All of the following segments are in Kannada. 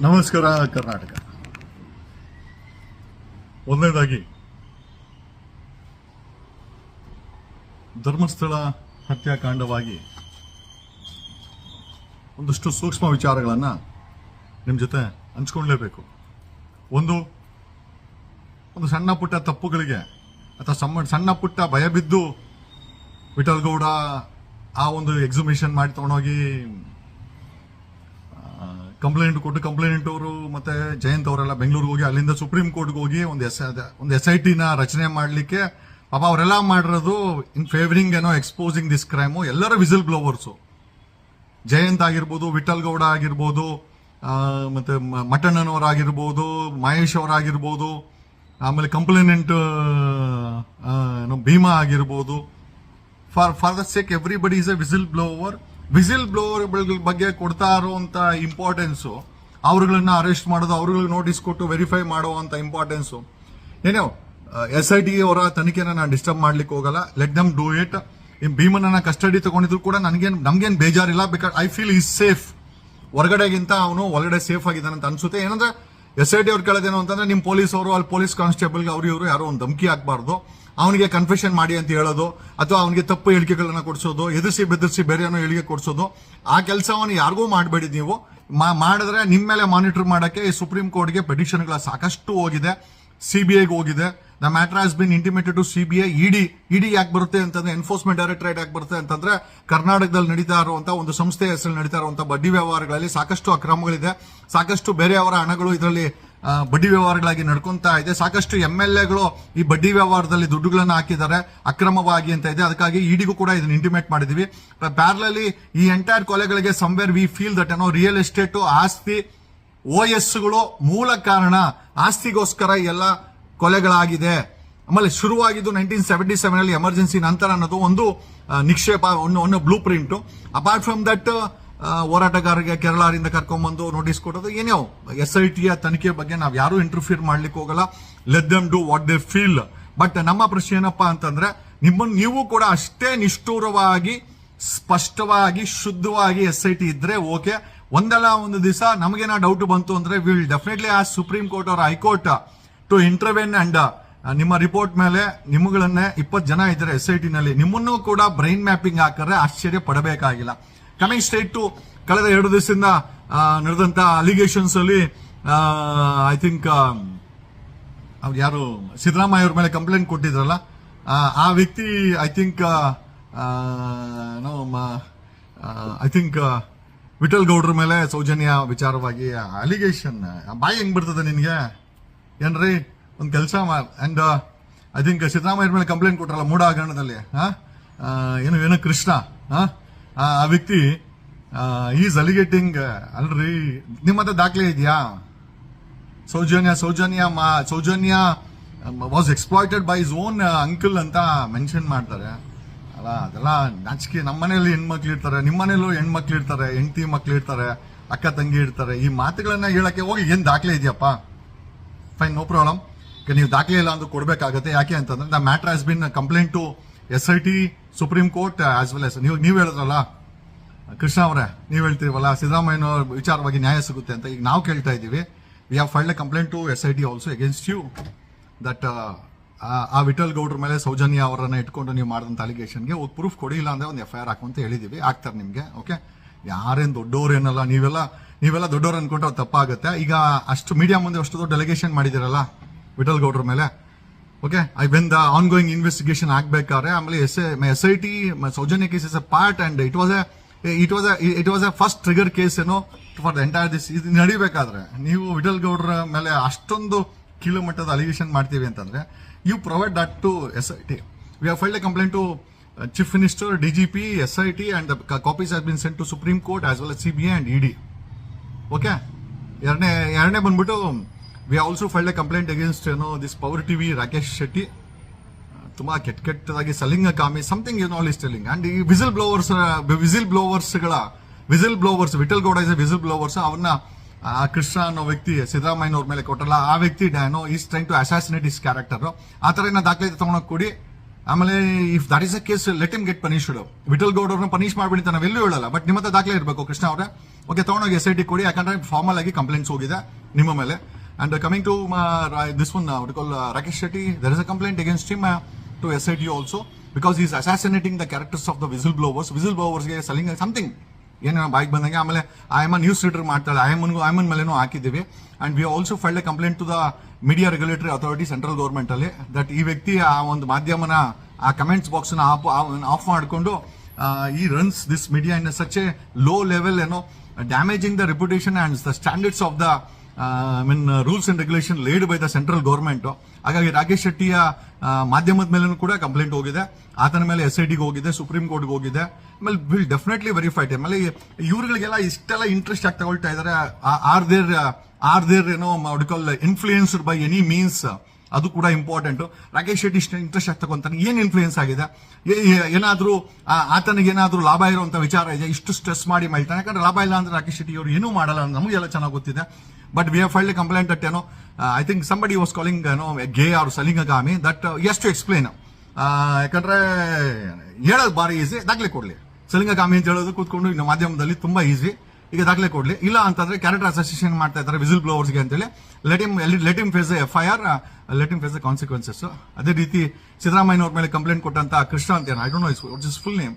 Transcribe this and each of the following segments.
ನಮಸ್ಕಾರ, ಕರ್ನಾಟಕ. ಒಂದನೇದಾಗಿ, ಧರ್ಮಸ್ಥಳ ಹತ್ಯಾಕಾಂಡವಾಗಿ ಒಂದಷ್ಟು ಸೂಕ್ಷ್ಮ ವಿಚಾರಗಳನ್ನು ನಿಮ್ಮ ಜೊತೆ ಹಂಚ್ಕೊಳ್ಲೇಬೇಕು. ಒಂದು ಒಂದು ಸಣ್ಣ ಪುಟ್ಟ ತಪ್ಪುಗಳಿಗೆ ಅಥವಾ ಸಣ್ಣ ಸಣ್ಣ ಪುಟ್ಟ ಭಯ ಬಿದ್ದು ವಿಠಲ್ಗೌಡ ಆ ಒಂದು ಎಕ್ಸಿಬಿಷನ್ ಮಾಡಿ ತಗೊಂಡೋಗಿ ಕಂಪ್ಲೇಂಟ್ ಕೊಟ್ಟು ಕಂಪ್ಲೇಂಟ್ ಅವರು, ಮತ್ತೆ ಜಯಂತ್ ಅವರೆಲ್ಲ ಬೆಂಗಳೂರಿಗೆ ಹೋಗಿ, ಅಲ್ಲಿಂದ ಸುಪ್ರೀಂ ಕೋರ್ಟ್ಗೆ ಹೋಗಿ ಒಂದು ಎಸ್ ಒಂದು ಎಸ್ ಐ ಟಿನ ರಚನೆ ಮಾಡಲಿಕ್ಕೆ, ಪಾಪ ಅವರೆಲ್ಲ ಮಾಡಿರೋದು ಇನ್ ಫೇವರಿಂಗ್ ಏನೋ ಎಕ್ಸ್ಪೋಸಿಂಗ್ ದಿಸ್ ಕ್ರೈಮು ಎಲ್ಲರ ವಿಸಿಲ್ ಬ್ಲೋವರ್ಸು ಜಯಂತ್ ಆಗಿರ್ಬೋದು, ವಿಠಲ್ ಗೌಡ ಆಗಿರ್ಬೋದು ಮತ್ತು ಮತ್ತೆ ಮ- ಮಟ್ಟಣ್ಣನವರಾಗಿರ್ಬೋದು ಮಹೇಶ್ ಅವರಾಗಿರ್ಬೋದು, ಆಮೇಲೆ ಕಂಪ್ಲೇನೆಂಟ್ ಭೀಮಾ ಆಗಿರ್ಬೋದು. For for the sake everybody is a whistle blower whistle blower ಬಗ್ಗೆ ಕೊಡ್ತಾ ಇರುವಂತ ಇಂಪಾರ್ಟೆನ್ಸು ಅವ್ರಗಳನ್ನ ಅರೆಸ್ಟ್ ಮಾಡೋದು, ಅವ್ರುಗಳಿಗೆ ನೋಟಿಸ್ ಕೊಟ್ಟು ವೆರಿಫೈ ಮಾಡುವಂತ ಇಂಪಾರ್ಟೆನ್ಸು ಏನೋ ಎಸ್ ಐ ಟಿ ಅವರ ತನಿಖೆನ ನಾನು ಡಿಸ್ಟರ್ಬ್ ಮಾಡ್ಲಿಕ್ಕೆ ಹೋಗಲ್ಲ. ಲೆಟ್ ದಮ್ ಡೂ ಇಟ್ ಭೀಮನನ್ನ ಕಸ್ಟಡಿ ತಗೊಂಡಿದ್ರು ಕೂಡ ನನಗೇನು, ನಮ್ಗೇನು ಬೇಜಾರಿಲ್ಲ. Because I feel is safe ಹೊರಗಡೆಗಿಂತ ಅವನು ಒಳಗಡೆ ಸೇಫ್ ಆಗಿದ್ದಾನೆ ಅಂತ ಅನ್ಸುತ್ತೆ. ಏನಂದ್ರೆ ಎಸ್ ಐ ಟಿ ಅವ್ರು ಕೇಳೋದೇನು ಅಂತಂದ್ರೆ ನಿಮ್ಮ ಪೊಲೀಸ್ ಅವರು, ಅಲ್ಲಿ ಪೊಲೀಸ್ ಕಾನ್ಸ್ಟೇಬಲ್ಗೆ ಇವರು ಯಾರೋ ಒಂದು ಧಮಕಿ ಹಾಕ್ಬಾರ್ದು. ಅವನಿಗೆ ಕನ್ಫೆಷನ್ ಮಾಡಿ ಅಂತ ಹೇಳೋದು, ಅಥವಾ ಅವನಿಗೆ ತಪ್ಪು ಹೇಳಿಕೆಗಳನ್ನ ಕೊಡಿಸೋದು, ಎದುರಿಸಿ ಬೆದರಿಸಿ ಏನೋ ಹೇಳಿಕೆ ಕೊಡಿಸೋದು, ಆ ಕೆಲಸವನ್ನು ಯಾರಿಗೂ ಮಾಡಬೇಡಿ ನೀವು. ಮಾಡಿದ್ರೆ ನಿಮ್ಮ ಮೇಲೆ ಮಾನಿಟರ್ ಮಾಡೋಕ್ಕೆ ಈ ಸುಪ್ರೀಂ ಕೋರ್ಟ್ಗೆ ಪೆಟಿಷನ್ಗಳ ಸಾಕಷ್ಟು ಹೋಗಿದೆ. ಸಿ ಬಿ ಐಗೆ ಹೋಗಿದೆ. The matter has been intimated to I ED ED ಯಾಕೆ ಬರುತ್ತೆ ಅಂತಂದ್ರೆ ಎನ್ಫೋರ್ಸ್ಮೆಂಟ್ ಡೈರೆಕ್ಟರೇಟ್ ಯಾಕೆ ಬರುತ್ತೆ ಅಂತಂದ್ರೆ, ಕರ್ನಾಟಕದಲ್ಲಿ ನಡೀತಾ ಇರುವಂತಹ ಒಂದು ಸಂಸ್ಥೆ ಹೆಸರು ನಡೀತಾ ಇರುವಂತಹ ಬಡ್ಡಿ ವ್ಯವಹಾರಗಳಲ್ಲಿ ಸಾಕಷ್ಟು ಅಕ್ರಮಗಳಿದೆ. ಸಾಕಷ್ಟು ಬೇರೆಯವರ ಹಣಗಳು ಇದರಲ್ಲಿ ಬಡ್ಡಿ ವ್ಯವಹಾರಗಳಾಗಿ ನಡ್ಕೊಂತಾ ಇದೆ. ಸಾಕಷ್ಟು ಎಂ ಎಲ್ ಎಗಳು ಈ ಬಡ್ಡಿ ವ್ಯವಹಾರದಲ್ಲಿ ದುಡ್ಡುಗಳನ್ನು ಹಾಕಿದ್ದಾರೆ. ಅಕ್ರಮವಾಗಿ ಅಂತ ಇದೆ. ಅದಕ್ಕಾಗಿ ಇಡಿಗೂ ಕೂಡ ಇದನ್ನ ಇಂಟಿಮೇಟ್ ಮಾಡಿದೀವಿ. ಪ್ಯಾರ್ಲಲ್ಲಿ ಈ ಎಂಟೈರ್ ಕೊಲೆಗಳಿಗೆ ಸಂವೇರ್ ವಿ ಫೀಲ್ ದಟ್ ಏನೋ ರಿಯಲ್ ಎಸ್ಟೇಟು ಆಸ್ತಿ ಓ ಎಸ್ಗಳು ಮೂಲ ಕಾರಣ. ಆಸ್ತಿಗೋಸ್ಕರ ಎಲ್ಲ ಕೊಲೆಗಳಾಗಿದೆ. ಆಮೇಲೆ ಶುರುವಾಗಿದ್ದು ನೈನ್ಟೀನ್ ಸೆವೆಂಟಿ ಸೆವೆನ್ ಅಲ್ಲಿ ಎಮರ್ಜೆನ್ಸಿ ನಂತರ ಅನ್ನೋದು ಒಂದು ನಿಕ್ಷೇಪ, ಒಂದು ಒಂದು blue print apart from that ಹೋರಾಟಗಾರರಿಗೆ ಕೇರಳದಿಂದ ಕರ್ಕೊಂಡ್ಬಂದು ನೋಟಿಸ್ ಕೊಡೋದು ಏನೇ ಎಸ್ ಐ ಟಿಯ ತನಿಖೆ ಬಗ್ಗೆ ನಾವು ಯಾರು ಇಂಟರ್ಫಿಯರ್ ಮಾಡ್ಲಿಕ್ಕೆ ಹೋಗಲ್ಲ. Let them do what they feel but ನಮ್ಮ ಪ್ರಶ್ನೆ ಏನಪ್ಪ ಅಂತಂದ್ರೆ ನಿಮ್ಮನ್ನು ನೀವು ಕೂಡ ಅಷ್ಟೇ ನಿಷ್ಠೂರವಾಗಿ, ಸ್ಪಷ್ಟವಾಗಿ, ಶುದ್ಧವಾಗಿ ಎಸ್ ಐ ಟಿ ಇದ್ರೆ ಓಕೆ ಒಂದಲ್ಲ ಒಂದು ದಿವಸ ನಮಗೇನ ಡೌಟ್ ಬಂತು ಅಂದ್ರೆ ವಿಲ್ ಡೆಫಿನೆಟ್ಲಿ ಆ ಸುಪ್ರೀಂ ಕೋರ್ಟ್ ಅವರ High Court to intervene and ನಿಮ್ಮ ರಿಪೋರ್ಟ್ ಮೇಲೆ ನಿಮ್ಗಳನ್ನೇ ಇಪ್ಪತ್ತು ಜನ ಇದ್ದಾರೆ ಎಸ್ ಐ ನಲ್ಲಿ, ನಿಮ್ಮನ್ನು ಕೂಡ ಬ್ರೈನ್ ಮ್ಯಾಪಿಂಗ್ ಹಾಕಿದ್ರೆ ಆಶ್ಚರ್ಯ ಪಡಬೇಕಾಗಿಲ್ಲ. ಕಮಿಂಗ್ ಸ್ಟೇಟ್ ಟು ಕಳೆದ ಎರಡು ದಿವಸದಿಂದ ನಡೆದಂತ ಅಲಿಗೇಷನ್ಸ್ ಅಲ್ಲಿ ಐ ಥಿಂಕ್ ಅವ್ರು ಯಾರು ಸಿದ್ದರಾಮಯ್ಯ ಅವ್ರ ಮೇಲೆ ಕಂಪ್ಲೇಂಟ್ ಕೊಟ್ಟಿದ್ರಲ್ಲ ಆ, ವ್ಯಕ್ತಿ I think I think Vittal ಗೌಡ್ರ ಮೇಲೆ ಸೌಜನ್ಯ ವಿಚಾರವಾಗಿ ಅಲಿಗೇಷನ್ ಬಾಯಿ ಹೆಂಗ್ ಬರ್ತದೆ ನಿನ್ಗೆ ಏನ್ರಿ ಒಂದು ಕೆಲಸ ಅಂಡ್ ಐ ಥಿಂಕ್ ಸಿದ್ದರಾಮಯ್ಯ ಮೇಲೆ ಕಂಪ್ಲೇಂಟ್ ಕೊಟ್ರಲ್ಲ ಮೂಡ ಹಗರಣದಲ್ಲಿ ಏನು ಏನು ಕೃಷ್ಣ ಆ? ಆ ವ್ಯಕ್ತಿ ಈಸ್ ಅಲಿಗೇಟಿಂಗ್ ಅಲ್ರಿ ನಿಮ್ಮ ಹತ್ರ ದಾಖಲೆ ಇದೆಯಾ? ಸೌಜನ್ಯ ಸೌಜನ್ಯ, ಮಾ- Soujanya was exploited by his own uncle ಅಂತ ಮೆನ್ಷನ್ ಮಾಡ್ತಾರೆ. ಅಲ್ಲ, ಅದೆಲ್ಲ ನಾಚಿಕೆ. ನಮ್ಮ ಮನೇಲಿ ಹೆಣ್ಮಕ್ಳು ಇರ್ತಾರೆ ನಿಮ್ಮ ಮನೇಲೂ ಹೆಣ್ಮಕ್ಳು ಇರ್ತಾರೆ, ಹೆಂಡತಿ ಮಕ್ಳು ಇರ್ತಾರೆ, ಅಕ್ಕ ತಂಗಿ ಇರ್ತಾರೆ. ಈ ಮಾತುಗಳನ್ನ ಹೇಳಕ್ಕೆ ಹೋಗಿ ಏನು ದಾಖಲೆ ಇದೆಯಪ್ಪ? ಫೈನ್ ನೋ ಪ್ರಾಬ್ಲಮ್ ನೀವು ದಾಖಲೆ ಇಲ್ಲ ಅಂತ ಕೊಡಬೇಕಾಗತ್ತೆ. ಯಾಕೆ ಅಂತಂದ್ರೆ the matter has been complaint to S I T, Supreme Court as well as ನೀವು ನೀವು ಹೇಳಿದ್ರಲ್ಲ, ಕೃಷ್ಣ ಅವರೇ, ನೀವು ಹೇಳ್ತೀವಲ್ಲ ಸಿದ್ದರಾಮಯ್ಯ ವಿಚಾರವಾಗಿ ನ್ಯಾಯ ಸಿಗುತ್ತೆ ಅಂತ ಈಗ ನಾವು ಕೇಳ್ತಾ ಇದ್ದೀವಿ. We have filed a complaint to S I T also against you that ಆ ವಿಠಲ್ ಗೌಡ್ರ ಮೇಲೆ ಸೌಜನ್ಯ ಅವರನ್ನ ಇಟ್ಕೊಂಡು ನೀವು ಮಾಡಿದಂಥ ಅಲಿಗೇಷನ್ಗೆ ಒಂದು ಪ್ರೂಫ್ ಕೊಡಿ, ಇಲ್ಲ ಅಂದ್ರೆ ಒಂದು ಎಫ್ ಐ ಆರ್ ಹಾಕುವಂತ ಹೇಳಿದ್ದೀವಿ ಆಗ್ತಾರೆ ನಿಮಗೆ ಓಕೆ ಯಾರೇನು ದೊಡ್ಡವ್ರು ಏನಲ್ಲ, ನೀವೆಲ್ಲ ನೀವೆಲ್ಲ ದೊಡ್ಡವ್ರು ಅನ್ಕೊಂಡ್ರೆ ಅದು ತಪ್ಪಾಗುತ್ತೆ. ಈಗ ಅಷ್ಟು ಮೀಡಿಯಾ ಮುಂದೆ ಅಷ್ಟು ದೊಡ್ಡ ಡೆಲಿಗೇಷನ್ ಮಾಡಿದ್ದೀರಲ್ಲ ವಿಠಲ್ ಗೌಡ್ರ ಮೇಲೆ. Okay I when the ongoing investigation ಆಗ್ಬೇಕಾದ್ರೆ ಆಮೇಲೆ S S I T Soujanya case is a part and it was a it was it was a first trigger case ಏನೋ ಫಾರ್ ದ ಎಂಟೈರ್ ದಿಸ್ ಇದು ನಡಿಬೇಕಾದ್ರೆ, ನೀವು ವಿಠಲ್ ಗೌಡ್ರ ಮೇಲೆ ಅಷ್ಟೊಂದು ಕೀಳು ಮಟ್ಟದ ಅಲಿಗೇಷನ್ ಮಾಡ್ತೀವಿ ಅಂತಂದ್ರೆ you provide that to S I T we have filed a complaint to chief minister P S I T and copies has been sent to Supreme Court as well as C B I and D okay ಎರಡನೇ ಎರಡನೇ ಬಂದ್ಬಿಟ್ಟು we also filed a complaint against ಏನೋ this Power T V Rakesh Shetty ತುಂಬ ಕೆಟ್ಟ ಕೆಟ್ಟದಾಗಿ ಸಲಿಂಗ ಕಾಮಿ something you know is telling and ಈ whistle blowers whistle ಬ್ಲೋವರ್ಸ್ಗಳ whistle blowers Vittal Gowda is whistle blowers ಅವನ್ನ ಕೃಷ್ಣ ಅನ್ನೋ ವ್ಯಕ್ತಿ ಸಿದ್ದರಾಮಯ್ಯ ಅವ್ರ ಮೇಲೆ ಕೊಟ್ಟಲ್ಲ. ಆ ವ್ಯಕ್ತಿ ಡ್ಯಾನೋ is try to assassinate his character ಆ ಥರ ಏನೋ ದಾಖಲೆ ತಗೊಂಡೋಗಿ ಕೊಡಿ. ಆಮೇಲೆ if that is a case let him get punished Vittal Gowd ಅವ್ರನ್ನ ಪನಿಷ್ ಮಾಡ್ಬಿಡಿ ಅಂತ ನಾವೆಲ್ಲೂ ಹೇಳಲ್ಲ. ಬಟ್ ನಿಮ್ಮ ಹತ್ರ ದಾಖಲೆ ಇರಬೇಕು ಕೃಷ್ಣ ಅವರೇ. ಓಕೆ ತಗೊಂಡೋಗಿ ಎಸ್ ಐ ಟಿ ಕೊಡಿ. ಯಾಕಂದ್ರೆ ಫಾರ್ಮಲ್ ಆಗಿ ಕಂಪ್ಲೇಂಟ್ಸ್ ಹೋಗಿದೆ ನಿಮ್ಮ ಮೇಲೆ. And coming to this one call Rakesh Shetty there is a complaint against him to S I T also because is assassinating the characters of the whistle blowers whistle ಬ್ಲೋವರ್ಸ್ಗೆ ಸಲಿಂಗ್ ಸಮಥಿಂಗ್ ಏನೋ ಬಾಯ್ಗೆ ಬಂದಂಗೆ ಆಮೇಲೆ ಐ ಆಯಮ್ಮ ನ್ಯೂಸ್ ರೀಡರ್ ಮಾಡ್ತಾಳೆ. ಆಯಮ್ಮನ್ಗೂ ಆಯಮ್ಮನ್ ಮೇಲೇನೂ ಹಾಕಿದ್ದೀವಿ. And we also filed a complaint to the media regulatory authority central government ಅಲ್ಲಿ ದಟ್ ಈ ವ್ಯಕ್ತಿ ಆ ಒಂದು ಮಾಧ್ಯಮನ, ಆ ಕಮೆಂಟ್ಸ್ ಬಾಕ್ಸ್ ಆಫ್ ಆಫ್ ಮಾಡಿಕೊಂಡು ಈ runs this media in such a low level ಏನೋ damaging the reputation and the standards of the mean rules and regulation laid by the central government ಹಾಗಾಗಿ ರಾಕೇಶ್ ಶೆಟ್ಟಿಯ ಮಾಧ್ಯಮದ ಮೇಲೂ ಕೂಡ ಕಂಪ್ಲೇಂಟ್ ಹೋಗಿದೆ. ಆತನ ಮೇಲೆ ಎಸ್ ಐ ಟಿಗೆ ಹೋಗಿದೆ ಸುಪ್ರೀಂ ಕೋರ್ಟ್ಗೆ ಹೋಗಿದೆ. ಆಮೇಲೆ ವಿಲ್ ಡೆಫಿನೆಟ್ಲಿ ವೆರಿಫೈಡ್ ಆಮೇಲೆ ಇವ್ರುಗಳಿಗೆಲ್ಲ ಇಷ್ಟೆಲ್ಲ ಇಂಟ್ರೆಸ್ಟ್ ಆಗಿ ತಗೊಳ್ತಾ ಇದಾರೆ? ಆರ್ ದೇರ್ ಆರ್ ದೇರ್ ಏನೋ medical influenced by any means ಅದು ಕೂಡ ಇಂಪಾರ್ಟೆಂಟ್ ರಾಕೇಶ್ ಶೆಟ್ಟಿ ಇಷ್ಟು ಇಂಟ್ರೆಸ್ಟ್ ಆಗಿ ಏನ್ ಇನ್ಫ್ಲೂಯೆನ್ಸ್ ಆಗಿದೆ? ಏನಾದ್ರೂ ಆತನಿಗೆ ಏನಾದ್ರೂ ಲಾಭ ಇರುವಂಥ ವಿಚಾರ ಇದೆ, ಇಷ್ಟು ಸ್ಟ್ರೆಸ್ ಮಾಡಿ ಮಾಡ್ತಾನೆ ಯಾಕಂದ್ರೆ ಲಾಭ ಇಲ್ಲ ಅಂದ್ರೆ ರಾಕೇಶ್ ಶೆಟ್ಟಿ ಅವರು ಏನೂ ಮಾಡಲ್ಲ ಅಂತ ನಮಗೆಲ್ಲ ಚೆನ್ನಾಗಿ ಗೊತ್ತಿದೆ. But we have filed complaint that ಏನೋ I think somebody was calling ಏನೋ ಗೇ ಆರ್ ಸಲಿಂಗಗಾಮಿ ದಟ್ ಎಸ್ ಟು ಎಕ್ಸ್ಪ್ಲೇನ್ ಯಾಕಂದ್ರೆ ಹೇಳೋದು ಬಾರಿ ಈಸಿ ದಾಖಲೆ ಕೊಡ್ಲಿ. ಸಲಿಂಗಗಾಮಿ ಅಂತ ಹೇಳೋದು ಕೂತ್ಕೊಂಡು ಇನ್ನು ಮಾಧ್ಯಮದಲ್ಲಿ ತುಂಬಾ ಈಸಿ ಈಗ ದಾಖಲೆ ಕೊಡ್ಲಿ. ಇಲ್ಲ ಅಂತಂದ್ರೆ ಕ್ಯಾರೆಕ್ಟರ್ ಅಸೋಸಿಯೇಷನ್ ಮಾಡ್ತಾ ಇದ್ದಾರೆ ವಿಸಿಲ್ ಬ್ಲೋವರ್ಸ್ಗೆ ಅಂತೇಳಿ. Let him let him face F I R let him face a consequences ಅದೇ ರೀತಿ ಸಿದ್ದರಾಮಯ್ಯ ಅವ್ರ ಮೇಲೆ ಕಂಪ್ಲೇಂಟ್ ಕೊಟ್ಟಂತ ಕೃಷ್ಣ ಅಂತ I don't know his full name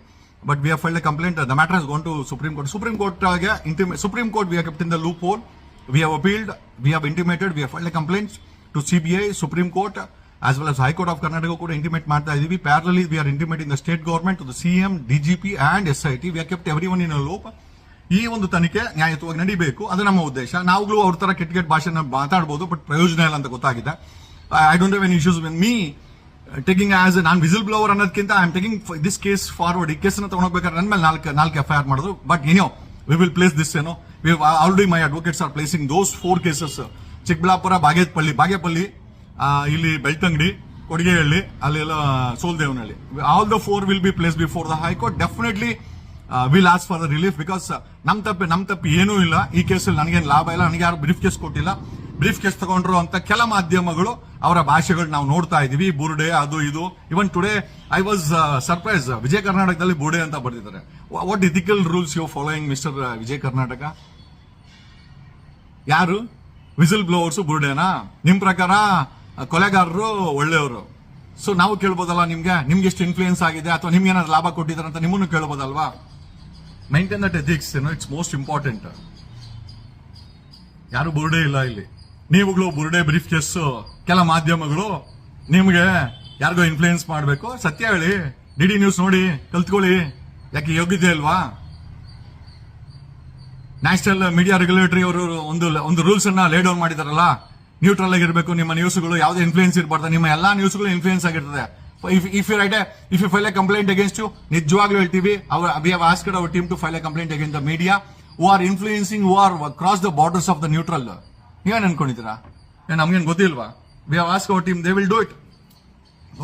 but we filed complaint the matter gone to Supreme Court Supreme ಕೋರ್ಟ್ಗೆ ಇಂಟಿಮೇ Supreme Court we have kept in the loop own we have appealed we have intimated we have filed complaint to C B I Supreme Court as well as High Court of Karnataka ಕೂಡ ಇಂಟಿಮೇಟ್ ಮಾಡ್ತಾ ಇದೀವಿ. Parallelly we are intimating the state government the CM DGP and S I T we kept everyone in loop ಈ ಒಂದು ತನಿಖೆ ನ್ಯಾಯಯುತವಾಗಿ ನಡಿಬೇಕು. ಅದು ನಮ್ಮ ಉದ್ದೇಶ. ನಾವುಗಳು ಅವ್ರ ತರ ಕೆಟ್ಟ ಕೆಟ್ಟ ಭಾಷೆನ ಮಾತಾಡಬಹುದು ಬಟ್ ಪ್ರಯೋಜನ ಇಲ್ಲ ಅಂತ ಗೊತ್ತಾಗಿದೆ. I don't have any issues when me taking as ನಾನು ವಿಸಿಲ್ ಬ್ಲೋವರ್ ಅನ್ನೋದಕ್ಕಿಂತ I am taking this case forward ಈ ಕೇಸನ್ನು ತಗೊಂಡೋಗ್ಬೇಕಾದ್ರೆ ನನ್ನ ಮೇಲೆ ನಾಲ್ಕು ನಾಲ್ಕು ಎಫ್ ಐ ಆರ್ ಮಾಡೋದು ಬಟ್ ಏನೋ ವಿ ವಿಲ್ ಪ್ಲೇಸ್ ದಿಸ್ ಏನೋ we already my advocates are placing those four cases Chikkaballapur, Bagepalli Bagepalli ಇಲ್ಲಿ ಬೆಳ್ತಂಗಡಿ, ಕೊಡಿಗೆಹಳ್ಳಿ, ಅಲ್ಲೆಲ್ಲ Soldevanahalli. All the four will be place before the High Court definitely will as for the relief because ನಮ್ ತಪ್ಪು ನಮ್ ತಪ್ಪು ಏನೂ ಇಲ್ಲ. ಈ ಕೇಸಲ್ಲಿ ನನಗೇನು ಲಾಭ ಇಲ್ಲ, ನನಗೆ ಯಾರು ಬ್ರೀಫ್ ಕೇಸ್ ಕೊಟ್ಟಿಲ್ಲ. ಬ್ರೀಫ್ ಕೇಸ್ ತಗೊಂಡ್ರು ಅಂತ ಕೆಲ ಮಾಧ್ಯಮಗಳು ಅವರ ಭಾಷೆಗಳು ನಾವು ನೋಡ್ತಾ ಇದೀವಿ. ಬುರ್ಡೆ, ಅದು, ಇದು. Even today I was surprise Vijaya ಕರ್ನಾಟಕದಲ್ಲಿ ಬುರ್ಡೆ ಅಂತ ಬರ್ತಿದ್ದಾರೆ what ethical rules you following mister Vijaya Karnataka? ಯಾರು? ವಿಸಿಲ್ ಬ್ಲೋವರ್ಸ್ ಬುರ್ಡೇನಾ? ನಿಮ್ ಪ್ರಕಾರ ಕೊಲೆಗಾರರು ಒಳ್ಳೆಯವರು? ಸೊ ನಾವು ಕೇಳ್ಬೋದಲ್ಲ ನಿಮ್ಗೆ? ನಿಮ್ಗೆ ಎಷ್ಟು ಇನ್ಫ್ಲೂಯೆನ್ಸ್ ಆಗಿದೆ? ಅಥವಾ ನಿಮ್ಗೆ ಏನಾದ್ರು ಲಾಭ ಕೊಟ್ಟಿದ್ದಾರೆ ಅಂತ ನಿಮ್ಮನ್ನು ಕೇಳ್ಬೋದಲ್ವಾ? Maintain that ethics it's most important ಯಾರು ಬುರುಡೆ ಇಲ್ಲ ಇಲ್ಲಿ. ನೀವುಗಳು ಬುರುಡೆ ಬ್ರೀಫ್ ಕೇಸ್ ಕೆಲ ಮಾಧ್ಯಮಗಳು ನಿಮ್ಗೆ ಯಾರಿಗೋ ಇನ್ಫ್ಲೂಯೆನ್ಸ್ ಮಾಡಬೇಕು. ಸತ್ಯ ಹೇಳಿ. ಡಿ ನ್ಯೂಸ್ ನೋಡಿ, ಕಲ್ತ್ಕೊಳ್ಳಿ. ಯಾಕೆ ಯೋಗ್ಯತೆ ಅಲ್ವಾ? ನ್ಯಾಷನಲ್ ಮೀಡಿಯಾ ರೆಗ್ಯುಲೇಟರಿ ಅವರು ಒಂದು ಒಂದು ರೂಲ್ಸ್ ಅನ್ನ ಲೇ ಡೌನ್ ಮಾಡಿದಾರಲ್ಲ. ನ್ಯೂಟ್ರಲ್ ಆಗಿರಬೇಕು, ನಿಮ್ಮ ನ್ಯೂಸ್ಗಳು ಯಾವುದೇ ಇನ್ಫ್ಲೂಯೆನ್ಸ್ ಇರಬಾರ್ದು, ನಿಮ್ಮ ಎಲ್ಲಾ ನ್ಯೂಸ್ಗಳು ಇನ್ಫ್ಲೂಯೆನ್ಸ್ ಆಗಿರ್ತದೆ. If you write if you file a complaint against you ನಿಜವಾಗ್ಲೂ ಹೇಳ್ತೀವಿ. Our we have asked our team to file a complaint against the media who are influencing who are cross the borders of the neutral ನೀವೇನು ಅನ್ಕೊಂಡಿದ್ದೀರಾ? ಏನ್ ನಮ್ಗೇನು ಗೊತ್ತಿಲ್ವಾ? We have ask our team they will do it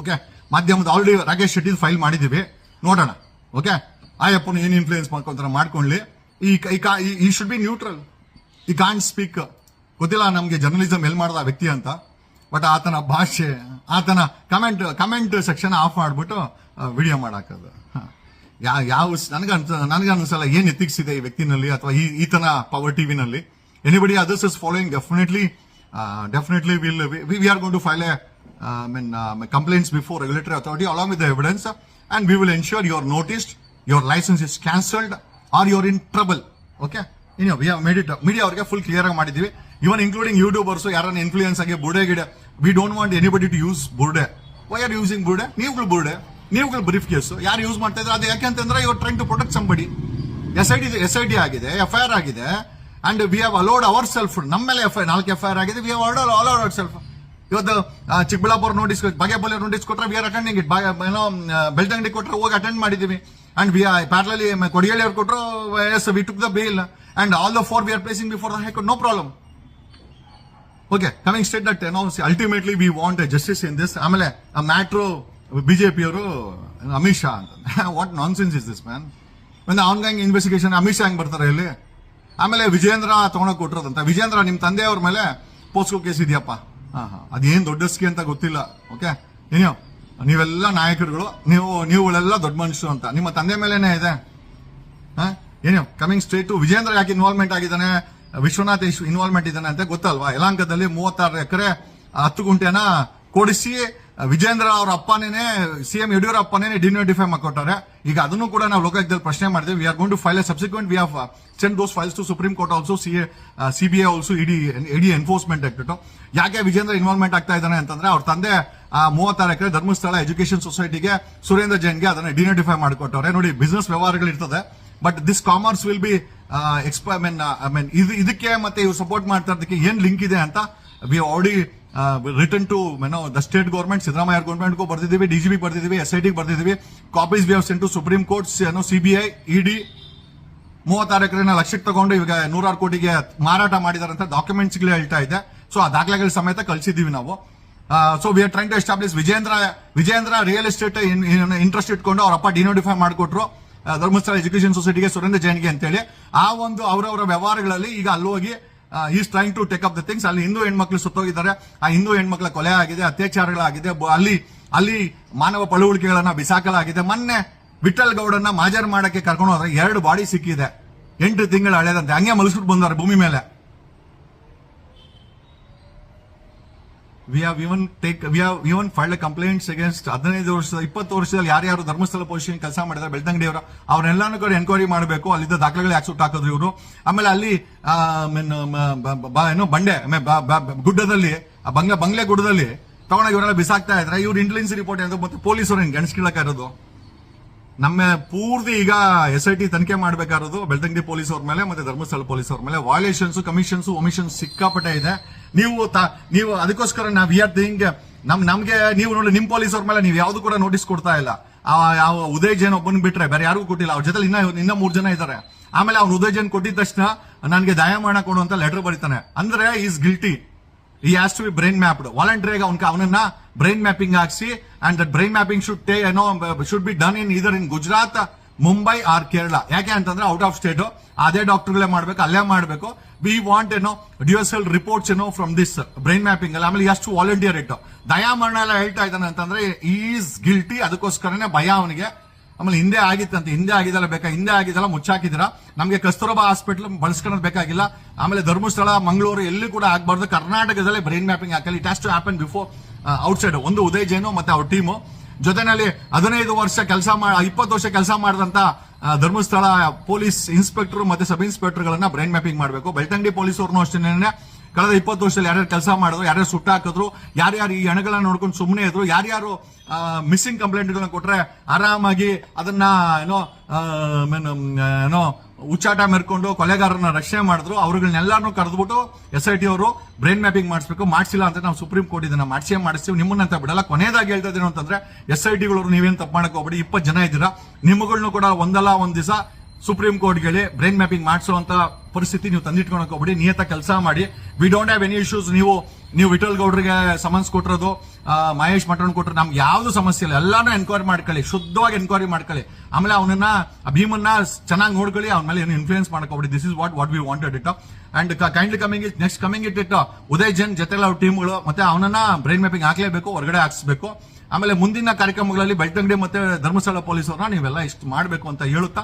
okay ಮಾಧ್ಯಮದ ಆಲ್ರೆಡಿ ರಾಕೇಶ್ ಶೆಟ್ಟಿ ಫೈಲ್ ಮಾಡಿದ್ದೀವಿ. ನೋಡೋಣ. ಓಕೆ ಆಯಪ್ಪನ ಏನು ಇನ್ಫ್ಲೂಯೆನ್ಸ್ ಮಾಡ್ಕೊಂತಾರ ಮಾಡ್ಕೊಳ್ಳಿ ಈ ಈ ಶುಡ್ ಬಿ ನ್ಯೂಟ್ರಲ್ ಈ ಕಾಂಟ್ ಸ್ಪೀಕ್ ಗೊತ್ತಿಲ್ಲ ನಮಗೆ ಜರ್ನಲಿಸಮ್ ಎಲ್ಲಿ ಮಾಡ್ದ ವ್ಯಕ್ತಿ ಅಂತ. ಬಟ್ ಆತನ ಭಾಷೆ, ಆತನ ಕಮೆಂಟ್ ಕಮೆಂಟ್ ಸೆಕ್ಷನ್ ಆಫ್ ಮಾಡಿಬಿಟ್ಟು ವಿಡಿಯೋ ಮಾಡಾಕೋದು. ಹ. ಯಾ, ಯಾವ ನನಗೆ ನನಗೆ ಅನ್ಸಲ್ಲ, ಏನು ಎತ್ತಿಕ್ಸಿದೆ ಈ ವ್ಯಕ್ತಿನಲ್ಲಿ ಅಥವಾ ಈ, ಈತನ power T ವಿನಲ್ಲಿ anybody others is following definitely definitely will we are going to file a mean complaints before regulatory authority along with the evidence and we will ensure your noticed your licence is cancelled or your in trouble okay ಇನ್ನು ವಿ ಮೇಡ್ ಇಟ್ ಮೀಡಿಯಾ ಅವರಿಗೆ ಫುಲ್ ಕ್ಲಿಯರ್ ಆಗಿ ಮಾಡಿದೀವಿ ಇವನ್ ಇನ್ಕ್ಲೂಡಿಂಗ್ ಯೂಟ್ಯೂಬರ್ಸ್ ಯಾರನ್ನ ಇನ್ಫ್ಲೂಯೆನ್ಸ್ ಆಗಿ ಬುಡೆ ಗಿಡ we don't want anybody to use ಬುರ್ಡೆ why are using ಬುರ್ಡೆ ನೀವುಗಳು ಬುರ್ಡೆ ನೀವುಗಳು ಬ್ರೀಫ್ ಕೇಸ್ ಯಾರು ಯೂಸ್ ಮಾಡ್ತಾ ಇದ್ರೆ ಅದು ಯಾಕೆ ಅಂತಂದ್ರೆ ಇವ್ರು trying to protect somebody S I D S I D ಆಗಿದೆ ಎಫ್ ಐ ಆರ್ ಆಗಿದೆ. And we have allowed our self ನಮ್ಮ ಮೇಲೆ ಎಫ್ ಐ ನಾಲ್ಕು ಎಫ್ ಐ ಆರ್ ಆಗಿದೆ. We have allowed all our self ಇವತ್ತು ಚಿಕ್ಕಬಳ್ಳಾಪುರ ನೋಟಿಸ್ ಬಾಗೇಪಲ್ಲಿ ನೋಟಿಸ್ ಕೊಟ್ಟರೆ ವಿ ಆರ್ ಅಟೆಂಡಿಂಗ್ ಇಟ್ ಏನೋ ಬೆಳ್ತಂಗಡಿ ಕೊಟ್ಟರೆ ಹೋಗಿ ಅಟೆಂಡ್ ಮಾಡಿದ್ದೀವಿ. ಅಂಡ್ ವಿ ಪ್ಯಾರಲಲ್ಲಿ ಕೊಡಿಗೇಳಿ ಅವ್ರು ಕೊಟ್ಟರು as we took the bail and all the four we are placing before the high court no problem okay coming state that announce ultimately we want a justice in this ಆಮೇಲೆ ಮ್ಯಾಟ್ರೋ ಬಿಜೆಪಿ ಅವರು ಅಮಿತ್ ಶಾ ಅಂತ. What nonsense is this man ಒಂದು ಆನ್ಲೈನ್ ಇನ್ವೆಸ್ಟಿಗೇಷನ್ ಅಮಿತ್ ಶಾ ಹೆಂಗ್ ಬರ್ತಾರೆ ಇಲ್ಲಿ ಆಮೇಲೆ ವಿಜೇಂದ್ರ ತಗೊಂಡೋಗಿ ಕೊಟ್ಟಿರೋದಂತ ವಿಜೇಂದ್ರ ನಿಮ್ ತಂದೆಯವ್ರ ಮೇಲೆ ಪೋಸ್ಕೋ ಕೇಸ್ ಇದೆಯಪ್ಪ. ಹಾ ಹಾ. ಅದೇನ್ ದೊಡ್ಡಸ್ಕಿ ಅಂತ ಗೊತ್ತಿಲ್ಲ ಓಕೆ ಏನೋ ನೀವೆಲ್ಲ ನಾಯಕರುಗಳು ನೀವು ನೀವುಗಳೆಲ್ಲ ದೊಡ್ಡ ಮನುಷ್ಯರು ಅಂತ. ನಿಮ್ಮ ತಂದೆ ಮೇಲೇನೆ ಇದೆ. ಹಾಂ? ಏನು ಕಮಿಂಗ್ ಸ್ಟ್ರೇಟ್ ಟು ವಿಜೇಂದ್ರ ಯಾಕೆ ಇನ್ವಾಲ್ವ್ಮೆಂಟ್ ಆಗಿದ್ದಾನೆ? ವಿಶ್ವನಾಥ್ ಇನ್ವಾಲ್ವ್ಮೆಂಟ್ ಇದ್ದಾನೆ ಅಂತ ಗೊತ್ತಲ್ವಾ? ಯಲಾಂಕದಲ್ಲಿ ಮೂವತ್ತಾರು ಎಕರೆ ಹತ್ತು ಗುಂಟೆನ ಕೊಡಿಸಿ, ವಿಜೇಂದ್ರ ಅವ್ರ ಅಪ್ಪನೇನೆ ಸಿಎಂ ಯಡಿಯೂರಪ್ಪನೇ ಡಿನೋಟಿಫೈ ಮಾಡ್ಕೊಟ್ಟಾರೆ. ಈಗ ಅದನ್ನು ಕೂಡ ನಾವು ಲೋಕಾಯುಕ್ತದಲ್ಲಿ ಪ್ರಶ್ನೆ ಮಾಡಿದ್ವಿ we are going to file subsequent we have send those files to Supreme Court also C CBI also ED ED enforcement ಆಗ್ಬಿಟ್ಟು ಯಾಕೆ ವಿಜೇಂದ್ರ ಇನ್ವಾಲ್ವ್ಮೆಂಟ್ ಆಗ್ತಾ ಇದ್ದಾನೆ ಅಂತಂದ್ರೆ, ಅವ್ರ ತಂದೆ, ಆ, ಮೂವತ್ತಾರು ಎಕರೆ ಧರ್ಮಸ್ಥಳ ಎಜುಕೇಶನ್ ಸೊಸೈಟಿಗೆ ಸುರೇಂದ್ರ ಜೈನ್ಗೆ ಅದನ್ನ ಡಿನೋಟಿಫೈ ಮಾಡಿಕೊಟ್ಟವ್ರೆ. ನೋಡಿ ಬಿಸ್ನೆಸ್ ವ್ಯವಹಾರಗಳು ಇರ್ತದೆ but this commerce will be ಎಕ್ಸ್ಪ I mean I mean ಇದು, ಇದಕ್ಕೆ ಮತ್ತೆ ಇವ್ರು ಸಪೋರ್ಟ್ ಮಾಡ್ತಾ ಇರೋದಕ್ಕೆ ಏನ್ ಲಿಂಕ್ ಇದೆ ಅಂತ ವಿ ಆಲ್ರೆಡಿ ರಿಟರ್ನ್ ಟು ಮೆನೋ ದ ಸ್ಟೇಟ್ ಗೌರ್ಮೆಂಟ್ ಸಿದ್ದರಾಮಯ್ಯ ಗೌರ್ಮೆಂಟ್ಗೂ ಬರ್ದಿದ್ದೀವಿ ಬಿ ಬರ್ದಿದ್ದೀವಿ ಎಸ್ ಐ ಟಿಗೆ ಬರ್ದಿದ್ದೀವಿ. Copies we have sent to Supreme Court ಏನೋ ಸಿಬಿಐ ಇಡಿ ಮೂವತ್ತಾರು ಎಕರೆನ ಲಕ್ಷಕ್ಕೆ ತಗೊಂಡು ಇವಾಗ ನೂರಾರು ಕೋಟಿಗೆ ಮಾರಾಟ ಮಾಡಿದಾರೆ ಅಂತ ಡಾಕ್ಯುಮೆಂಟ್ಸ್ ಹೇಳ್ತಾ ಇದೆ. ಸೊ ಆ ದಾಖಲೆಗಳ ಸಮೇತ ಕಳಿಸಿದ್ದೀವಿ ನಾವು. So we are trying to establish Vijayendra Vijayendra real estate interest ಇಟ್ಕೊಂಡು ಅವ್ರ ಅಪ್ಪ ಡಿನೋಟಿಫೈ ಮಾಡಿಕೊಟ್ರು. ಧರ್ಮಸ್ಥಳ ಎಜುಕೇಶನ್ ಸೊಸೈಟಿಗೆ ಸುರೇಂದ್ರ ಜೈನ್ಗೆ ಅಂತೇಳಿ, ಆ ಒಂದು ಅವರವರ ವ್ಯವಹಾರಗಳಲ್ಲಿ ಈಗ ಅಲ್ಲಿ ಹೋಗಿ is trying to take up the things ಅಲ್ಲಿ ಹಿಂದೂ ಹೆಣ್ಮಕ್ಳು ಸುತ್ತೋಗಿದ್ದಾರೆ. ಆ ಹಿಂದೂ ಹೆಣ್ಮಕ್ಳ ಕೊಲೆ ಆಗಿದೆ, ಅತ್ಯಾಚಾರಗಳಾಗಿದೆ. ಅಲ್ಲಿ ಅಲ್ಲಿ ಮಾನವ ಪಳುವಳಿಕೆಗಳನ್ನ ಬಿಸಾಕಲಾಗಿದೆ. ಮೊನ್ನೆ ವಿಠಲ್ ಗೌಡನ್ನ ಮಾಜರ್ ಮಾಡಕ್ಕೆ ಕರ್ಕೊಂಡು ಹೋದ್ರೆ ಎರಡು ಬಾಡಿ ಸಿಕ್ಕಿದೆ. ಎಂಟು ತಿಂಗಳು ಹಳೆದಂತೆ. ಹಂಗೆ ಮಲಸ್ಬಿಟ್ಟು ಬಂದವ್ರೆ ಭೂಮಿ ಮೇಲೆ. We have even take we have even filed complaints against ಹದಿನೈದು ವರ್ಷದ, ಇಪ್ಪತ್ತು ವರ್ಷದಲ್ಲಿ ಯಾರ್ಯಾರು ಧರ್ಮಸ್ಥಳ ಪೊಸಿಷನ್ ಕೆಲಸ ಮಾಡಿದ್ದಾರೆ ಬೆಳ್ತಂಗಡಿ ಅವರು ಅವ್ರನ್ನೆಲ್ಲಾನು ಕೂಡ ಎನ್ಕ್ವೈರಿ ಮಾಡಬೇಕು, ಅಲ್ಲಿದ್ದ ದಾಖಲೆಗಳು ಯಾಕೆ ಸುಟ್ಟು ಹಾಕಿದ್ರು ಇವರು? ಆಮೇಲೆ ಅಲ್ಲಿ ಏನು, ಬಂಡೆ ಗುಡ್ಡದಲ್ಲಿ ಬಂಗ್ಲೆ ಬಂಗ್ಲೆ ಗುಡ್ಡದಲ್ಲಿ, ತಗೊಂಡಾಗ ಇವರೆಲ್ಲ ಬಿಸಾಕ್ತಾ ಇದ್ರೆ, ಇವ್ರು ಇಂಟೆಲಿಜೆನ್ಸ್ ರಿಪೋರ್ಟ್ ಏನಾದ್ರು ಮತ್ತೆ ಪೊಲೀಸರು ಗಣಸ್ಕೀಳಕ ಇರೋದು? ನಮ್ಮ ಪೂರ್ತಿ ಈಗ ಎಸ್ ಐ ಟಿ ತನಿಖೆ ಮಾಡಬೇಕಾದ್ರು ಬೆಳ್ತಂಗಡಿ ಪೊಲೀಸ್ ಅವ್ರ ಮೇಲೆ ಮತ್ತೆ ಧರ್ಮಸ್ಥಳ ಪೊಲೀಸ್ ಅವ್ರ ಮೇಲೆ. ವಾಲೇಷನ್ಸ್ ಕಮಿಷನ್ಸ್ ಒಮಿಷನ್ಸ್ ಸಿಕ್ಕಾಪಟ್ಟೆ ಇದೆ. ನೀವು ನೀವು ಅದಕ್ಕೋಸ್ಕರ ನಾವು ಆರ್ ಥಿಂಗ್ ನಮ್, ನಮ್ಗೆ ನೀವು ನೋಡಿ ನಿಮ್ ಪೊಲೀಸ್ ಅವ್ರ ಮೇಲೆ ನೀವು ಯಾವ್ದು ಕೂಡ ನೋಟಿಸ್ ಕೊಡ್ತಾ ಇಲ್ಲ. ಯಾವ ಉದಯ್ ಜೈನ್ ಒಬ್ಬನ್ ಬಿಟ್ರೆ ಬೇರೆ ಯಾರಿಗೂ ಕೊಟ್ಟಿಲ್ಲ. ಅವ್ರ ಜೊತೆ ಇನ್ನ ಇನ್ನ ಮೂರ್ ಜನ ಇದ್ದಾರೆ ಆಮೇಲೆ ಅವ್ನು ಉದಯ್ ಜೈನ್ ಕೊಟ್ಟಿದ ತಕ್ಷಣ ನನಗೆ ದಯಾಮಾನ ಕೊಡು ಅಂತ ಲೆಟರ್ ಬರೀತಾನೆ. ಅಂದ್ರೆ is guilty he has to be brain mapped ವಾಲಂಟರಿಯಾಗಿ ಅವ್ನ ಅವನನ್ನ ಬ್ರೈನ್ ಮ್ಯಾಪಿಂಗ್ ಹಾಕ್ಸಿ and that brain mapping should tea ಏನೋ should be done in either in Gujarat Mumbai or Kerala ಯಾಕೆ ಅಂತಂದ್ರೆ ಔಟ್ ಆಫ್ ಸ್ಟೇಟ್ ಅದೇ ಡಾಕ್ಟರ್ಗಳೇ ಮಾಡ್ಬೇಕು, ಅಲ್ಲೇ ಮಾಡ್ಬೇಕು. ವಿ ವಾಂಟ್ ಏನೋ ಡಿಎಸ್ಎಲ್ ರಿಪೋರ್ಟ್ಸ್ ಏನೋ ಫ್ರಮ್ ದಿಸ್ ಬ್ರೈನ್ ಮ್ಯಾಪಿಂಗ್ ಅಲ್ಲಿ. ಆಮೇಲೆ ಎಷ್ಟು ವಾಲಂಟಿಯರ್ ಇಟ್ಟು ದಯಾಮರಣ ಎಲ್ಲ ಹೇಳ್ತಾ ಇದ್ದಾನೆ ಅಂತಂದ್ರೆ ಈಸ್ ಗಿಲ್ಟಿ ಅದಕ್ಕೋಸ್ಕರನೇ ಭಯ ಅವನಿಗೆ. ಆಮೇಲೆ ಹಿಂದೆ ಆಗಿತ್ತಂತೆ. ಹಿಂದೆ ಆಗಿದಲ್ಲ ಬೇಕಾ? ಹಿಂದೆ ಆಗಿದಲ್ಲ ಮುಚ್ಚಾಕಿದಿರ ನಮಗೆ ಕಸ್ತೂರಬಾ ಹಾಸ್ಪಿಟಲ್ ಬಳಸ್ಕೊಳ್ಳೋದು ಬೇಕಾಗಿಲ್ಲ. ಆಮೇಲೆ ಧರ್ಮಸ್ಥಳ, ಮಂಗಳೂರು ಎಲ್ಲಿ ಕೂಡ ಆಗಬಾರ್ದು. ಕರ್ನಾಟಕದಲ್ಲೇ brain mapping ಹಾಕಲಿ it has to happen before outside ಒಂದು ಉದಯ್ ಜೈನು ಮತ್ತೆ ಅವ್ರ ಟೀಮು ಜೊತೆನಲ್ಲಿ ಹದಿನೈದು ವರ್ಷ ಕೆಲಸ ಇಪ್ಪತ್ತು ವರ್ಷ ಕೆಲಸ ಮಾಡಿದಂತ ಧರ್ಮಸ್ಥಳ ಪೊಲೀಸ್ ಇನ್ಸ್ಪೆಕ್ಟರ್ ಮತ್ತೆ ಸಬ್ ಇನ್ಸ್ಪೆಕ್ಟರ್ಗಳನ್ನ ಬ್ರೈನ್ ಮ್ಯಾಪಿಂಗ್ ಮಾಡಬೇಕು. ಬೆಳ್ತಂಗಡಿ ಪೊಲೀಸ್ ಅವ್ರನ್ನೂ ಅಷ್ಟೇನೆ. ಕಳೆದ ಇಪ್ಪತ್ತು ವರ್ಷದಲ್ಲಿ ಯಾರ್ಯಾರು ಕೆಲಸ ಮಾಡಿದ್ರು ಯಾರ್ಯಾರು ಸುಟ್ಟಾಕಿದ್ರು ಯಾರ್ಯಾರು ಈ ಹಣಗಳನ್ನ ನೋಡ್ಕೊಂಡು ಸುಮ್ಮನೆ ಇದ್ರು ಯಾರ್ಯಾರು ಮಿಸ್ಸಿಂಗ್ ಕಂಪ್ಲೇಂಟ್ಗಳನ್ನ ಕೊಟ್ರೆ ಆರಾಮಾಗಿ ಅದನ್ನ ಏನೋ ಏನು, ಉಚ್ಚಾಟ ಮೆರ್ಕೊಂಡು ಕೊಲೆಗಾರರನ್ನ ರಕ್ಷಣೆ ಮಾಡಿದ್ರು ಅವ್ರಗಳನ್ನೆಲ್ಲಾನು ಕರೆದ್ಬಿಟ್ಟು ಎಸ್ ಐ ಟಿ ಅವರು ಬ್ರೈನ್ ಮ್ಯಾಪಿಂಗ್ ಮಾಡಿಸ್ಬೇಕು ಮಾಡಿಸಿಲ್ಲ ಅಂತ ನಾವು ಸುಪ್ರೀಂ ಕೋರ್ಟ್ ಇದನ್ನ ಮಾಡಿಸೇ ಮಾಡಿಸ್ತೀವಿ. ನಿಮ್ಮನ್ನಂತ ಬಿಡಲ್ಲ. ಕೊನೆಯದಾಗಿ ಹೇಳ್ತಾ ಇದ್ದೀನಿ ಅಂತಂದ್ರೆ ಎಸ್ ಐ ಟಿಗಳು ನೀವೇನು ತಪ್ಪು ಮಾಡಕ್ಕೆ ಹೋಗ್ಬೇಡಿ. ಇಪ್ಪತ್ತು ಜನ ಇದ್ದೀರಾ. ನಿಮ್ಮಗಳನ್ನೂ ಕೂಡ ಒಂದಲ್ಲ ಒಂದು ದಿವಸ ಸುಪ್ರೀಂ ಕೋರ್ಟ್ಗೆ ಬ್ರೈನ್ ಮ್ಯಾಪಿಂಗ್ ಮಾಡಿಸುವಂತ ಪರಿಸ್ಥಿತಿ ನೀವು ತಂದಿಟ್ಕೊಳಕ್ ಹೋಗ್ಬಿಡಿ, ನಿಯತ ಕೆಲಸ ಮಾಡಿ. We don't have any issues ನೀವು ನೀವು ವಿಠಲ್ ಗೌಡ್ರಿಗೆ ಸಮನ್ಸ್ ಕೊಟ್ಟಿರೋದು ಮಹೇಶ್ ಮಟನ್ ಕೊಟ್ಟರು ನಮ್ಗೆ ಯಾವ್ದು ಸಮಸ್ಯೆ ಇಲ್ಲ. ಎಲ್ಲಾನು ಎನ್ಕ್ವೈರಿ ಮಾಡ್ಕೊಳ್ಳಿ, ಶುದ್ಧವಾಗಿ ಎನ್ಕ್ವೈರಿ ಮಾಡ್ಕೊಳ್ಳಿ. ಆಮೇಲೆ ಅವನನ್ನ, ಭೀಮನ್ನ ಚೆನ್ನಾಗಿ ನೋಡ್ಕೊಳ್ಳಿ, ಅವನ ಮೇಲೆ ಏನು influence ಮಾಡ್ಕೊಬಿಡಿ this is what what we wanted it and kindly coming it next coming it it Uday Jan ಜೊತೆ ಅವ್ರ ಟೀಮ್ಗಳು ಮತ್ತೆ ಅವನನ್ನ ಬ್ರೈನ್ ಮ್ಯಾಪಿಂಗ್ ಹಾಕ್ಲೇಬೇಕು, ಹೊರಗಡೆ ಹಾಕ್ಸ್ಬೇಕು. ಆಮೇಲೆ ಮುಂದಿನ ಕಾರ್ಯಕ್ರಮಗಳಲ್ಲಿ ಬೆಳ್ತಂಗಡಿ ಮತ್ತೆ ಧರ್ಮಸ್ಥಳ ಪೊಲೀಸ್ ಅವ್ರನ್ನ ನೀವೆಲ್ಲ ಇಷ್ಟು ಮಾಡಬೇಕು ಅಂತ ಹೇಳುತ್ತಾ.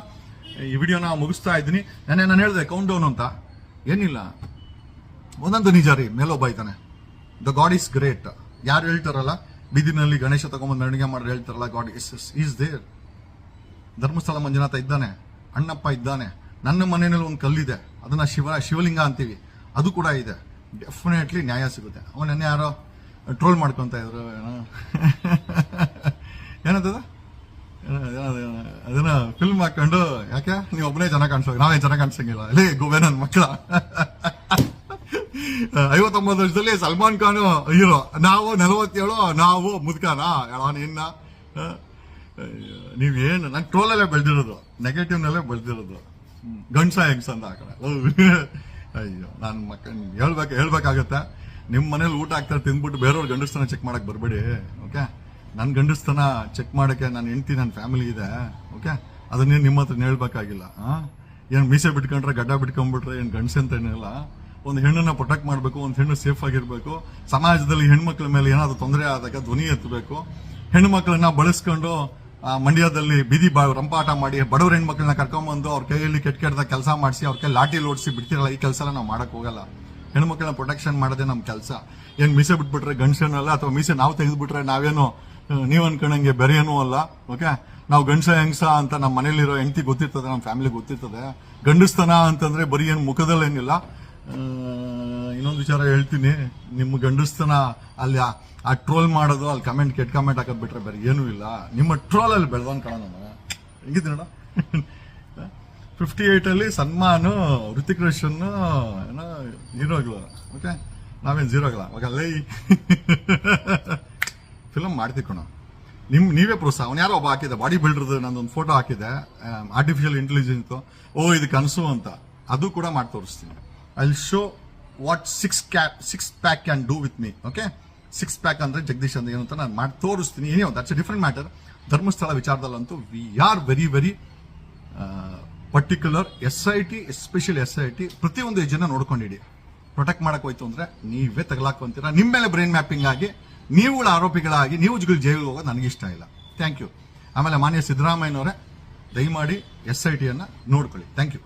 ಈ ವಿಡಿಯೋನ ಮುಗಿಸ್ತಾ ಇದ್ದೀನಿ. ನೆನ್ನೆ ನಾನು ಹೇಳಿದೆ ಕೌಂಟ್ ಡೌನ್ ಅಂತ. ಏನಿಲ್ಲ. ಒಂದೊಂದು ನಿಜ ರೀ ಮೇಲೊಬ್ಬ ಇದ್ದಾನೆ ದ ಗಾಡ್ ಇಸ್ ಗ್ರೇಟ್ ಯಾರು ಹೇಳ್ತಾರಲ್ಲ? ಬೀದಿನಲ್ಲಿ ಗಣೇಶ ತಗೊಂಬಂದು ಅಡುಗೆ ಮಾಡಿ ಹೇಳ್ತಾರಲ್ಲ god is is there Dharmasthala Manjunatha ಇದ್ದಾನೆ. ಅಣ್ಣಪ್ಪ ಇದ್ದಾನೆ. ನನ್ನ ಮನೆಯಲ್ಲಿ ಒಂದು ಕಲ್ಲಿದೆ. ಅದನ್ನ ಶಿವ, ಶಿವಲಿಂಗ ಅಂತೀವಿ. ಅದು ಕೂಡ ಇದೆ. ಡೆಫಿನೆಟ್ಲಿ ನ್ಯಾಯ ಸಿಗುತ್ತೆ. ಅವನನ್ನೇ ಯಾರೋ ಟ್ರೋಲ್ ಮಾಡ್ಕೊಂತ ಇದ್ರು. ಏನೋ. ಏನಂತದ? ಅದನ್ನ ಫಿಲ್ಮ್ ಹಾಕೊಂಡು, ಯಾಕೆ? ನೀವು ಒಬ್ಬನೇ ಚೆನ್ನಾಗಿ ಕಾಣಿಸೋ ನಾವೇ ಚೆನ್ನಾಗಿ ಕಾಣಿಸಂಗಿಲ್ಲ. ಅಲ್ಲಿ ಗೋವೆ ನನ್ನ ಮಕ್ಕಳ. ಐವತ್ತೊಂಬತ್ತು ವರ್ಷದಲ್ಲಿ ಸಲ್ಮಾನ್ ಖಾನ್ ಹೀರೋ. ನಾವು ನಲವತ್ತೇಳು, ನಾವು ಮುದ್ಕಾನ? ಹೇಳೋ ನಿನ್ನ? ನೀವೇನು ನಾನು ಟ್ರೋಲಲ್ಲೇ ಬೆಳೆದಿರೋದು. ನೆಗೆಟಿವ್ನಲ್ಲೇ ಬೆಳೆದಿರೋದು. ಗಂಡ್ಸ ಹೆಂಗ್ಸ ಅಂತ ಆ ಅಯ್ಯೋ, ನಾನು ಮಕ್ಕ ಹೇಳ್ಬೇಕು, ಹೇಳ್ಬೇಕಾಗತ್ತೆ. ನಿಮ್ಮ ಮನೇಲಿ ಊಟ ಆಗ್ತಾರೆ ತಿಂದ್ಬಿಟ್ಟು ಬೇರೆಯವ್ರ ಗಂಡಸ್ತನ ಚೆಕ್ ಮಾಡಕ್ ಬರಬೇಡಿ ಓಕೆ ನನ್ನ ಗಂಡಸ್ತನ ಚೆಕ್ ಮಾಡೋಕ್ಕೆ ನನ್ನ ಹೆಂಡ್ತಿ ನನ್ನ ಫ್ಯಾಮಿಲಿ ಇದೆ ಓಕೆ ಅದನ್ನೇ ನಿಮ್ಮ ಹತ್ರ ಹೇಳ್ಬೇಕಾಗಿಲ್ಲ ಹಾಂ ಏನು ಮೀಸೆ ಬಿಟ್ಕೊಂಡ್ರೆ ಗಡ್ಡ ಬಿಟ್ಕೊಂಡ್ಬಿಟ್ರೆ ಏನು ಗಂಡಸ ಅಂತ ಏನಿಲ್ಲ ಒಂದು ಹೆಣ್ಣನ್ನು ಪ್ರೊಟೆಕ್ಟ್ ಮಾಡಬೇಕು, ಒಂದು ಹೆಣ್ಣು ಸೇಫ್ ಆಗಿರಬೇಕು. ಸಮಾಜದಲ್ಲಿ ಹೆಣ್ಮಕ್ಳ ಮೇಲೆ ಏನಾದರೂ ತೊಂದರೆ ಆದಾಗ ಧ್ವನಿ ಎತ್ತಬೇಕು. ಹೆಣ್ಮಕ್ಳನ್ನ ಬಳಸ್ಕೊಂಡು ಮಂಡ್ಯದಲ್ಲಿ ಬೀದಿ ಬಾ, ರಂಪಾಟ ಮಾಡಿ ಬಡವ್ರ ಹೆಣ್ಮಕ್ಳನ್ನ ಕರ್ಕೊಂಬಂದು ಅವ್ರ ಕೈಯಲ್ಲಿ ಕೆಟ್ಟ ಕೆಟ್ಟದ ಕೆಲಸ ಮಾಡಿಸಿ, ಅವ್ರ ಕೈ ಲಾಠಿ ಲೋಡಿಸಿ ಬಿಡ್ತಿರಲ್ಲ, ಈ ಕೆಲಸ ನಾವು ಮಾಡೋಕ್ಕೆ ಹೋಗಲ್ಲ. ಹೆಣ್ಮಕ್ಳನ್ನ ಪ್ರೊಟೆಕ್ಷನ್ ಮಾಡೋದೇ ನಮ್ಮ ಕೆಲಸ. ಏನು ಮೀಸೆ ಬಿಟ್ಬಿಟ್ರೆ ಗಂಡಸನ್ನೆಲ್ಲ ಅಥವಾ ಮೀಸೆ ನಾವು ತೆಗೆದುಬಿಟ್ರೆ ನಾವೇನು ನೀವ್ ಅನ್ಕೊಂಡಂಗೆ ಬೇರೆ ಏನೂ ಅಲ್ಲ ಓಕೆ ನಾವು ಗಂಡಸ, ಹೆಂಗಸ ಅಂತ ನಮ್ಮ ಮನೇಲಿರೋ ಹೆಂಡತಿ ಗೊತ್ತಿರ್ತದೆ ನಮ್ಮ ಫ್ಯಾಮಿಲಿ ಗೊತ್ತಿರ್ತದೆ. ಗಂಡಸ್ತನ ಅಂತಂದ್ರೆ ಬರೀ ಏನು ಮುಖದಲ್ಲೇನಿಲ್ಲ. ಇನ್ನೊಂದು ವಿಚಾರ ಹೇಳ್ತೀನಿ ನಿಮ್ಮ ಗಂಡಸ್ತನ ಅಲ್ಲಿ ಆ- ಟ್ರೋಲ್ ಮಾಡೋದು, ಅಲ್ಲಿ ಕಮೆಂಟ್ ಕೆಟ್ಟ ಕಮೆಂಟ್ ಹಾಕೋದು ಬಿಟ್ರೆ ಬೇರೆ ಏನೂ ಇಲ್ಲ. ನಿಮ್ಮ ಟ್ರೋಲ್ ಅಲ್ಲಿ ಬೆಳೆದವನ್ ಕಾಣ ಹೆಂಗಿದ್ದೀನಿ ನೋಡ ಫಿಫ್ಟಿ ಏಯ್ಟಲ್ಲಿ ಸನ್ಮಾನ್, ಋತಿಕ್ ರೋಷನ್ ಏನೋ ಹೀರೋಗಳು ಓಕೆ ನಾವೇನು ಜೀರೋಗಳ ಓಕೆ ಅಲ್ಲೇ ಫಿಲಮ್ ಮಾಡ್ತಿ ಕಣ ನಿಮ್, ನೀವೇ ಪ್ರೋತ್ಸಾಹ ಅವ್ನು ಯಾರೋ ಒಬ್ಬ ಹಾಕಿದೆ ಬಾಡಿ ಬಿಲ್ಡರ್ದು ನಂದೊಂದು ಫೋಟೋ ಹಾಕಿದೆ ಆರ್ಟಿಫಿಷಿಯಲ್ ಇಂಟೆಲಿಜೆನ್ಸ್ ಓ, ಇದು ಕನಸು ಅಂತ. ಅದು ಕೂಡ ಮಾಡಿ ತೋರಿಸ್ತೀನಿ. I show what six cap six pack can do with me okay six pack ಅಂದ್ರೆ ಜಗದೀಶ್ ಅಂತ ಏನು ಅಂತ ನಾನು ಮಾಡಿ ತೋರಿಸ್ತೀನಿ. ಏನೋ that's different matter Dharmasthala ವಿಚಾರದಲ್ಲಂತೂ we are very very particular S I T special S I T ಪ್ರತಿಯೊಂದು ಏಜನ್ನ ನೋಡ್ಕೊಂಡಿಡಿ ಪ್ರೊಟೆಕ್ಟ್ ಮಾಡಕ್ ಹೋಯ್ತು ಅಂದ್ರೆ ನೀವೇ ತಗಲಾಕೊಂತೀರಾ ನಿಮ್ಮ ಮೇಲೆ ಬ್ರೈನ್ ಮ್ಯಾಪಿಂಗ್ ಆಗಿ ನೀವುಗಳ ಆರೋಪಿಗಳಾಗಿ ನೀವು ಜೈಲಿಗೆ ಹೋಗೋದು ನನಗೆ ಇಷ್ಟ ಇಲ್ಲ. ಥ್ಯಾಂಕ್ ಯು ಆಮೇಲೆ ಮಾನ್ಯ ಸಿದ್ದರಾಮಯ್ಯನವರೇ, ದಯಮಾಡಿ ಎಸ್ ಐ ಟಿಯನ್ನು ನೋಡ್ಕೊಳ್ಳಿ. Thank you